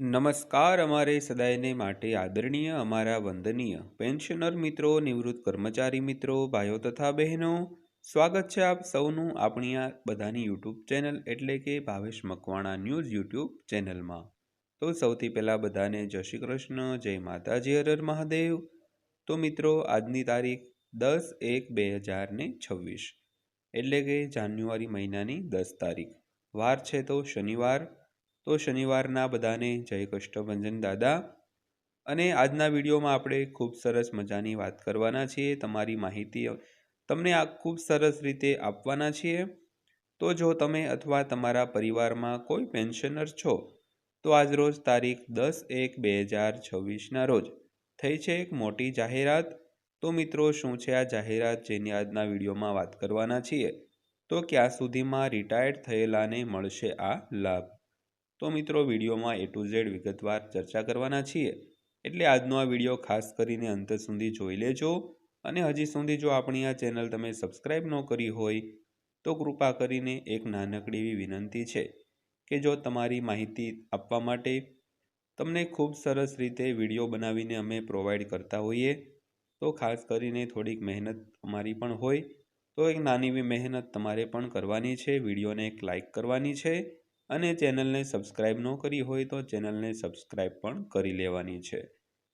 નમસ્કાર અમારે સદાયને માટે આદરણીય, અમારા વંદનીય પેન્શનર મિત્રો, નિવૃત્ત કર્મચારી મિત્રો, ભાઈઓ તથા બહેનો, સ્વાગત છે આપ સૌનું આપણી આ બધાની યુટ્યુબ ચેનલ એટલે કે ભાવેશ મકવાણા ન્યૂઝ યુટ્યુબ ચેનલમાં. તો સૌથી પહેલાં બધાને જય શ્રી કૃષ્ણ, જય માતાજી હરર મહાદેવ. તો મિત્રો, આજની તારીખ દસ એક બે હજાર ને છવ્વીસ, એટલે કે જાન્યુઆરી મહિનાની દસ તારીખ. વાર છે તો શનિવાર તો શનિવારના બધાને જય કષ્ટભંજન દાદા. અને આજના વિડીયોમાં આપણે ખૂબ સરસ મજાની વાત કરવાના છીએ. તમારી માહિતી તમને આ ખૂબ સરસ રીતે આપવાના છીએ. તો જો તમે અથવા તમારા પરિવારમાં કોઈ પેન્શનર છો, તો આજરોજ તારીખ દસ એક બે હજાર છવ્વીસના રોજ થઈ છે એક મોટી જાહેરાત. તો મિત્રો, શું છે આ જાહેરાત જેની આજના વિડીયોમાં વાત કરવાના છીએ? તો ક્યાં સુધીમાં રિટાયર્ડ થયેલાને મળશે આ લાભ? તો મિત્રો વિડીયોમાં એ ટુ ઝેડ વિગતવાર ચર્ચા કરવાના છીએ. એટલે આજનો આ વીડિયો ખાસ કરીને અંત સુધી જોઈ લેજો અને હજી સુધી જો આપણી આ ચેનલ તમે સબસ્ક્રાઈબ ન કરી હોય, તો કૃપા કરીને એક નાનકડી એવી વિનંતી છે કે જો તમારી માહિતી આપવા માટે તમને ખૂબ સરસ રીતે વીડિયો બનાવીને અમે પ્રોવાઈડ કરતા હોઈએ, તો ખાસ કરીને થોડીક મહેનત અમારી પણ હોય, તો એક નાની એવી મહેનત તમારે પણ કરવાની છે. વિડીયોને એક લાઇક કરવાની છે અને ચેનલને સબસ્ક્રાઈબ ન કરી હોય તો ચેનલને સબસ્ક્રાઈબ પણ કરી લેવાની છે.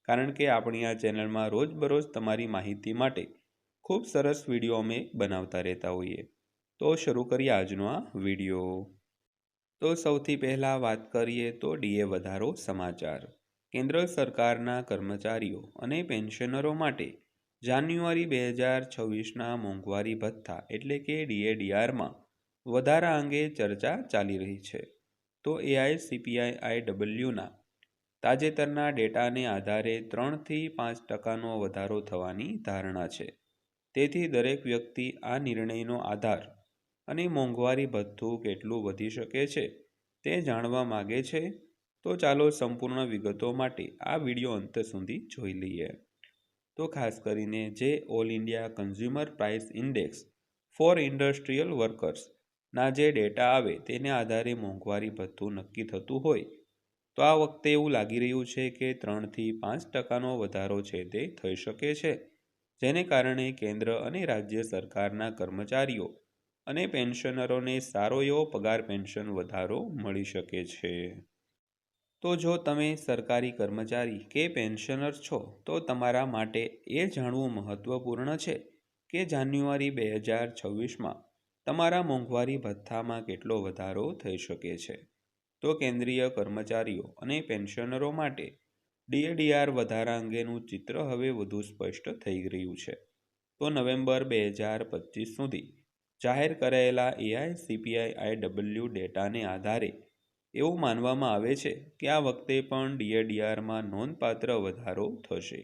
કારણ કે આપણી આ ચેનલમાં રોજબરોજ તમારી માહિતી માટે ખૂબ સરસ વીડિયો અમે બનાવતા રહેતા હોઈએ. તો શરૂ કરીએ આજનો આ વીડિયો. તો સૌથી પહેલાં વાત કરીએ તો ડીએ વધારો સમાચાર. કેન્દ્ર સરકારના કર્મચારીઓ અને પેન્શનરો માટે જાન્યુઆરી બે હજાર છવ્વીસના મોંઘવારી ભથ્થા એટલે કે ડીએડીઆરમાં વધારા અંગે ચર્ચા ચાલી રહી છે. તો એઆઈસીપીઆઈ આઈડબલ્યુના તાજેતરના ડેટાને આધારે ત્રણથી પાંચ ટકાનો વધારો થવાની ધારણા છે. તેથી દરેક વ્યક્તિ આ નિર્ણયનો આધાર અને મોંઘવારી ભથ્થું કેટલું વધી શકે છે તે જાણવા માગે છે. તો ચાલો સંપૂર્ણ વિગતો માટે આ વીડિયો અંત સુધી જોઈ લઈએ. તો ખાસ કરીને જે all India consumer price index for industrial workers ના જે ડેટા આવે તેને આધારે મોંઘવારી ભથ્થું નક્કી થતું હોય. તો આ વખતે એવું લાગી રહ્યું છે કે ત્રણથી પાંચ ટકાનો વધારો છે તે થઈ શકે છે, જેને કારણે કેન્દ્ર અને રાજ્ય સરકારના કર્મચારીઓ અને પેન્શનરોને સારો એવો પગાર પેન્શન વધારો મળી શકે છે. તો જો તમે સરકારી કર્મચારી કે પેન્શનર છો, તો તમારા માટે એ જાણવું મહત્ત્વપૂર્ણ છે કે જાન્યુઆરી બે હજાર છવ્વીસમાં તમારા મોંઘવારી ભથ્થામાં કેટલો વધારો થઈ શકે છે? તો કેન્દ્રીય કર્મચારીઓ અને પેન્શનરો માટે ડીએડીઆર વધારા અંગેનું ચિત્ર હવે વધુ સ્પષ્ટ થઈ રહ્યું છે. તો નવેમ્બર બે હજાર પચીસ સુધી જાહેર કરાયેલા એઆઈ, સીપીઆઈ આઈડબલ્યુ ડેટાને આધારે એવું માનવામાં આવે છે કે આ વખતે પણ ડીએડીઆરમાં નોંધપાત્ર વધારો થશે.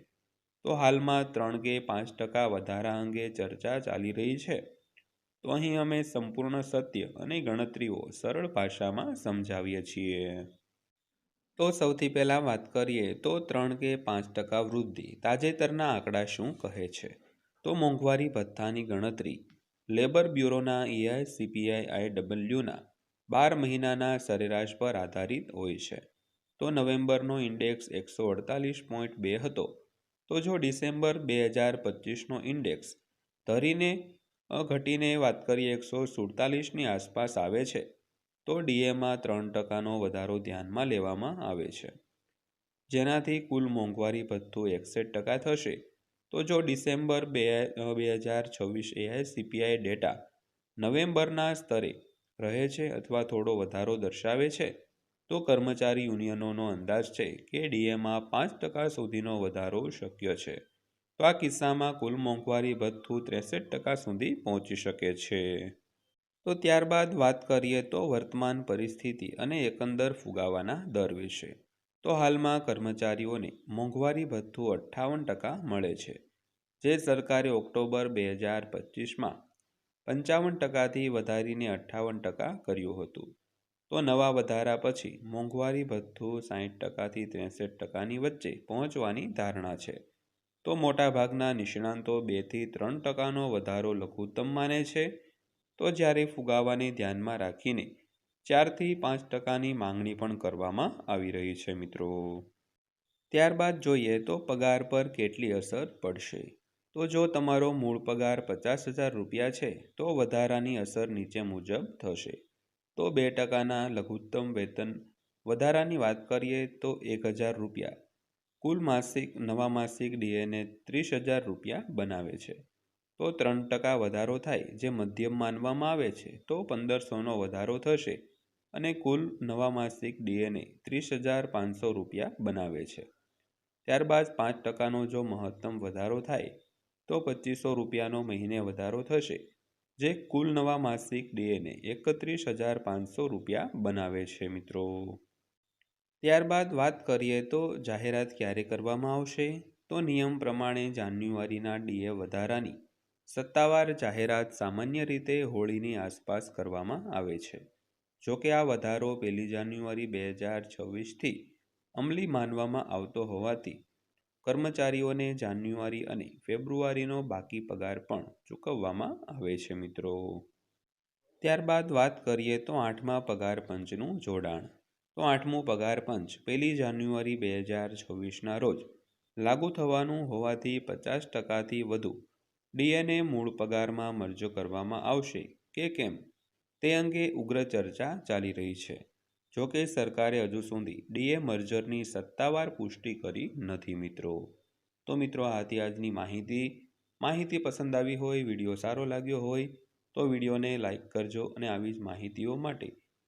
તો હાલમાં ત્રણ કે પાંચ ટકા વધારા અંગે ચર્ચા ચાલી રહી છે. તો અહીં અમે સંપૂર્ણ સત્ય અને ગણતરીઓ સરળ ભાષામાં સમજાવીએ છીએ. તો સૌથી પહેલાં વાત કરીએ, તો ત્રણ કે પાંચ ટકા વૃદ્ધિ તાજેતરના આંકડા શું કહે છે? તો મોંઘવારી ભથ્થાની ગણતરી, લેબર બ્યુરોના ઈઆઈ સીપીઆઈ, આઈડબલ્યુના બાર મહિનાના સરેરાશ પર આધારિત હોય છે. તો નવેમ્બરનો ઇન્ડેક્સ એકસો અડતાલીસ પોઈન્ટ બે હતો. તો જો ડિસેમ્બર બે હજાર પચીસનો ઇન્ડેક્સ ધરીને ઘટીને વાત કરીએ એકસો સુડતાલીસની આસપાસ આવે છે, તો ડીએમાં ત્રણ ટકાનો વધારો ધ્યાનમાં લેવામાં આવે છે. જેનાથી કુલ મોંઘવારી ભથ્થું એકસઠ ટકા થશે. તો જો ડિસેમ્બર બે બે હજાર છવ્વીસ એઆઈ સીપીઆઈ ડેટા નવેમ્બરના સ્તરે રહે છે અથવા થોડો વધારો દર્શાવે છે, તો કર્મચારી યુનિયનોનો અંદાજ છે કે ડીએમાં પાંચ ટકા સુધીનો વધારો શક્ય છે. તો આ કિસ્સામાં કુલ મોંઘવારી ભથ્થું ત્રેસઠ ટકા સુધી પહોંચી શકે છે. તો ત્યારબાદ વાત કરીએ તો વર્તમાન પરિસ્થિતિ અને એકંદર ફુગાવાના દર વિશે. તો હાલમાં કર્મચારીઓને મોંઘવારી ભથ્થું અઠ્ઠાવન ટકા મળે છે, જે સરકારે ઓક્ટોબર બે હજાર પચીસમાં પંચાવન ટકાથી વધારીને અઠ્ઠાવન ટકા કર્યું હતું. તો નવા વધારા પછી મોંઘવારી ભથ્થું સાહીઠ ટકાથી ત્રેસઠ ટકાની વચ્ચે પહોંચવાની ધારણા છે. તો મોટાભાગના નિષ્ણાંતો બેથી ત્રણ ટકાનો વધારો લઘુત્તમ માને છે. તો જ્યારે ફુગાવાને ધ્યાનમાં રાખીને ચારથી પાંચ ટકાની માંગણી પણ કરવામાં આવી રહી છે મિત્રો. ત્યારબાદ જોઈએ તો પગાર પર કેટલી અસર પડશે? તો જો તમારો મૂળ પગાર પચાસ હજાર રૂપિયા છે, તો વધારાની અસર નીચે મુજબ થશે. તો બે ટકાના લઘુત્તમ વેતન, વધારાની વાત કરીએ તો એક હજાર રૂપિયા. કુલ માસિક, નવા માસિક ડીએને ત્રીસ હજાર રૂપિયા બનાવે છે. તો ત્રણ ટકા વધારો થાય, જે મધ્યમ માનવામાં આવે છે, તો પંદરસોનો વધારો થશે. અને કુલ નવા માસિક ડીએને ત્રીસ હજાર પાંચસો રૂપિયા બનાવે છે. ત્યારબાદ પાંચ ટકાનો જો મહત્તમ વધારો થાય, તો પચીસો રૂપિયાનો મહિને વધારો થશે, જે કુલ નવા માસિક ડીએને એકત્રીસ હજાર પાંચસો રૂપિયા બનાવે છે મિત્રો. ત્યારબાદ વાત કરીએ તો જાહેરાત ક્યારે કરવામાં આવશે? તો નિયમ પ્રમાણે જાન્યુઆરીના ડીએ વધારાની સત્તાવાર જાહેરાત સામાન્ય રીતે હોળીની આસપાસ કરવામાં આવે છે. જોકે આ વધારો પહેલી જાન્યુઆરી બે હજાર છવ્વીસથી અમલી માનવામાં આવતો હોવાથી કર્મચારીઓને જાન્યુઆરી અને ફેબ્રુઆરીનો બાકી પગાર પણ ચૂકવવામાં આવે છે મિત્રો. ત્યારબાદ વાત કરીએ તો આઠમા પગાર પંચનું જોડાણ. તો આઠમું પગાર પંચ, પહેલી જાન્યુઆરી બે હજાર છવ્વીસના રોજ. લાગુ થવાનું હોવાથી પચાસ ટકાથી વધુ ડીએનએ મૂળ પગારમાં મરજો કરવામાં આવશે. કે કેમ? તે અંગે ઉગ્ર ચર્ચા ચાલી રહી છે. જોકે સરકારે હજુ સુધી ડીએ મર્જરની સત્તાવાર પુષ્ટિ કરી નથી મિત્રો. તો મિત્રો આ હતી આજની માહિતી માહિતી પસંદ આવી હોય, વીડિયો સારો લાગ્યો હોય, તો વિડીયોને લાઇક કરજો અને આવી જ માહિતીઓ માટે